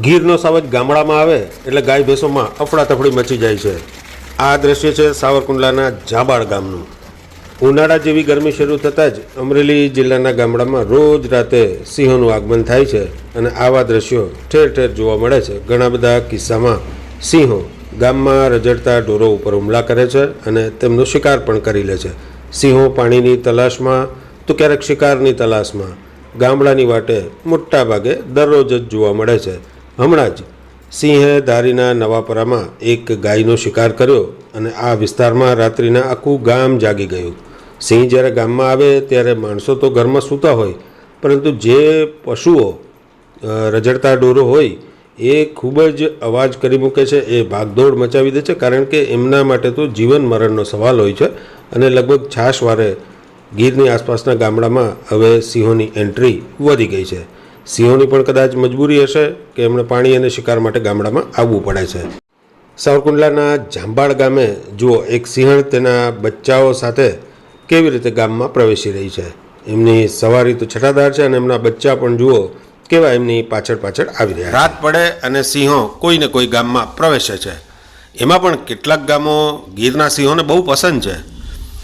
ગીરનો સાવજ ગામડામાં આવે એટલે ગાય ભેંસોમાં અફડાતફડી મચી જાય છે. આ દ્રશ્ય છે સાવરકુંડલાના જાબાળ ગામનું. ઉનાળા જેવી ગરમી શરૂ થતાં જ અમરેલી જિલ્લાના ગામડામાં રોજ રાતે સિંહોનું આગમન થાય છે અને આવા દ્રશ્યો ઠેર ઠેર જોવા મળે છે. ઘણા બધા કિસ્સામાં સિંહો ગામમાં રજડતા ઢોરો ઉપર હુમલા કરે છે અને તેમનો શિકાર પણ કરી લે છે. સિંહો પાણીની તલાશમાં, તો ક્યારેક શિકારની તલાશમાં. ગામડાની વાટે મોટા ભાગે દરરોજ જ જોવા મળે છે. હમણાં જ સિંહે ધારીના નવાપરામાં એક ગાયનો શિકાર કર્યો અને આ વિસ્તારમાં રાત્રિના આખું ગામ જાગી ગયું. સિંહ જ્યારે ગામમાં આવે ત્યારે માણસો તો ઘરમાં સૂતા હોય, પરંતુ જે પશુઓ રજડતા ડોરો હોય, એ ખૂબ જ અવાજ કરી મૂકે છે, એ ભાગદોડ મચાવી દે છે, કારણ કે એમના માટે તો જીવન મરણનો સવાલ હોય છે અને લગભગ છાશવારે ગીરની આસપાસના ગામડામાં હવે સિંહોની એન્ટ્રી વધી ગઈ છે. સિંહોની પણ કદાચ મજબૂરી હશે કે એમણે પાણી અને શિકાર માટે ગામડામાં આવવું પડે છે. સાવરકુંડલાના જાંબાળ ગામે જુઓ, એક સિંહણ તેના બચ્ચાઓ સાથે કેવી રીતે ગામમાં પ્રવેશી રહી છે. એમની સવારી તો છટાદાર છે અને એમના બચ્ચા પણ જુઓ કેવા એમની પાછળ પાછળ આવી રહ્યા રાત પડે અને સિંહો કોઈને કોઈ ગામમાં પ્રવેશે છે. એમાં પણ કેટલાક ગામો ગીરના સિંહોને બહુ પસંદ છે.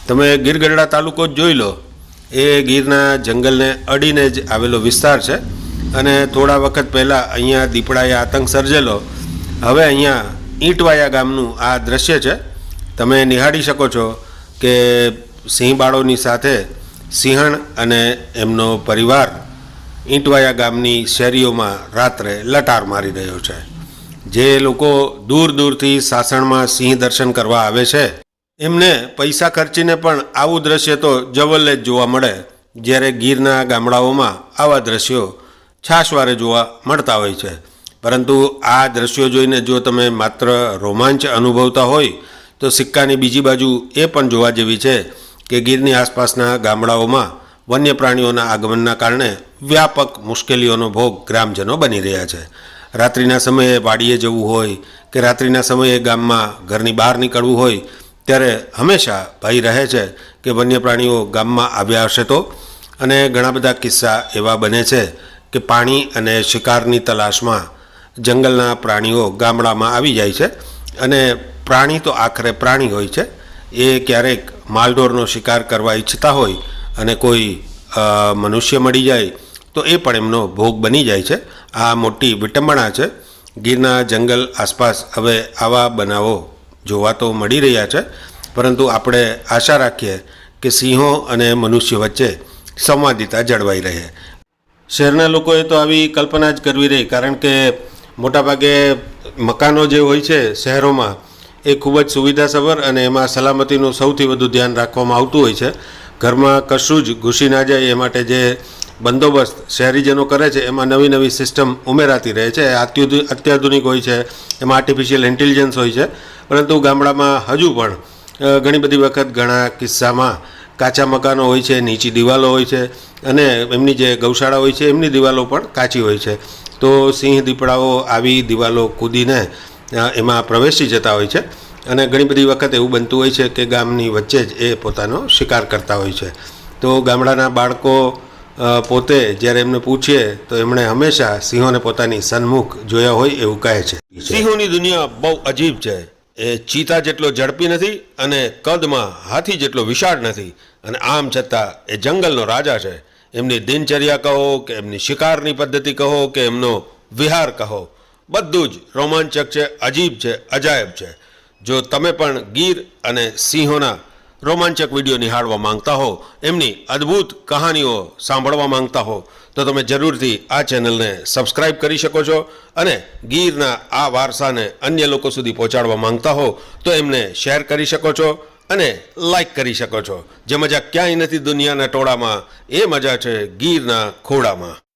તમે ગીરગઢડા તાલુકો જોઈ લો. એ ગીરના જંગલને અડીને જ આવેલો વિસ્તાર છે. અને થોડા વખત પહેલાં અહીંયા દીપડાએ આતંક સર્જેલો. હવે અહીંયા ઈંટવાયા ગામનું આ દ્રશ્ય છે. તમે નિહાળી શકો છો કે સિંહબાળોની સાથે સિંહણ અને એમનો પરિવાર ઈંટવાયા ગામની શેરીઓમાં રાત્રે લટાર મારી રહ્યો છે. જે લોકો દૂર દૂરથી સાસણમાં સિંહ દર્શન કરવા આવે છે. એમને પૈસા ખર્ચીને પણ આવું દ્રશ્ય તો જવલ્લે જ જોવા મળે, જ્યારે ગીરના ગામડાઓમાં આવા દ્રશ્યો છાશવારે જોવા મળતા હોય છે. પરંતુ આ દ્રશ્યો જોઈને જો તમે માત્ર રોમાંચ અનુભવતા હોય, તો સિક્કાની બીજી બાજુ એ પણ જોવા જેવી છે કે ગીરની આસપાસના ગામડાઓમાં વન્ય પ્રાણીઓના આગમનના કારણે વ્યાપક મુશ્કેલીઓનો ભોગ ગ્રામજનો બની રહ્યા છે. રાત્રિના સમયે વાડીએ જવું હોય કે રાત્રિના સમયે ગામમાં ઘરની બહાર નીકળવું હોય, ત્યારે હંમેશા ભય રહે છે કે વન્ય પ્રાણીઓ ગામમાં આવ્યા હશે તો? અને ઘણા બધા કિસ્સા એવા બને છે કે પાણી અને શિકારની તલાશમાં જંગલના પ્રાણીઓ ગામડામાં આવી જાય છે. અને પ્રાણી તો આખરે પ્રાણી હોય છે. એ ક્યારેક માલઢોરનો શિકાર કરવા ઈચ્છતા હોય અને કોઈ મનુષ્ય મળી જાય તો એ પણ એમનો ભોગ બની જાય છે. આ મોટી વિટંબણા છે. ગીરના જંગલ આસપાસ હવે આવા બનાવો જોવા તો મળી રહ્યા છે. પરંતુ આપણે આશા રાખીએ કે સિંહો અને મનુષ્ય વચ્ચે સંવાદિતા જળવાઈ રહે. શહેરના લોકોએ તો આવી કલ્પના જ કરવી રહી, કારણ કે મોટાભાગે મકાનો જે હોય છે શહેરોમાં, એ ખૂબ જ સુવિધાસભર અને એમાં સલામતીનું સૌથી વધુ ધ્યાન રાખવામાં આવતું હોય છે. ઘરમાં કશું જ ઘૂસી ના જાય એ માટે જે બંદોબસ્ત શહેરીજનો કરે છે, એમાં નવી નવી સિસ્ટમ ઉમેરાતી રહે છે. અત્યુધુ, અત્યાધુનિક હોય છે, એમાં આર્ટિફિશિયલ ઇન્ટેલિજન્સ હોય છે. પરંતુ ગામડામાં હજુ પણ ઘણી બધી વખત ઘણા કિસ્સામાં કાચા મકાનો હોય છે, નીચી દિવાલો હોય છે અને એમની જે ગૌશાળા હોય છે, એમની દિવાલો પણ કાચી હોય છે. તો સિંહ દીપડાઓ આવી દિવાલો કૂદીને એમાં પ્રવેશી જતા હોય છે અને ઘણી બધી વખત એવું બનતું હોય છે કે ગામની વચ્ચે જ એ પોતાનો શિકાર કરતા હોય છે. તો ગામડાના બાળકો પોતે જ્યારે એમને પૂછીએ તો એમણે હંમેશા સિંહોને પોતાની સન્મુખ જોયા હોય એવું કહે છે. સિંહોની દુનિયા બહુ અજીબ છે. એ ચીતા જેટલો ઝડપી નથી અને કદમાં હાથી જેટલો વિશાળ નથી. અને આમ છતાં એ જંગલનો રાજા છે. એમની દિનચર્યા કહો કે એમની શિકારની પદ્ધતિ કહો કે એમનો વિહાર કહો. બધું જ રોમાંચક છે, અજીબ છે, અજાયબ છે. જો તમે પણ ગીર અને સિંહોના રોમાંચક વીડિયો નિહાળવા માંગતા હો, એમની અદ્ભુત કહાનીઓ સાંભળવા માંગતા હો, તો તમે જરૂરથી આ ચેનલને સબસ્ક્રાઇબ કરી શકો છો અને ગીરના આ વારસાને અન્ય લોકો સુધી પહોંચાડવા માંગતા હો, તો એમને શેર કરી શકો છો. અને લાઈક કરી શકો છો. જે મજા ક્યાંય નથી દુનિયાના ટોળામાં, એ મજા છે ગીરના ખોડામાં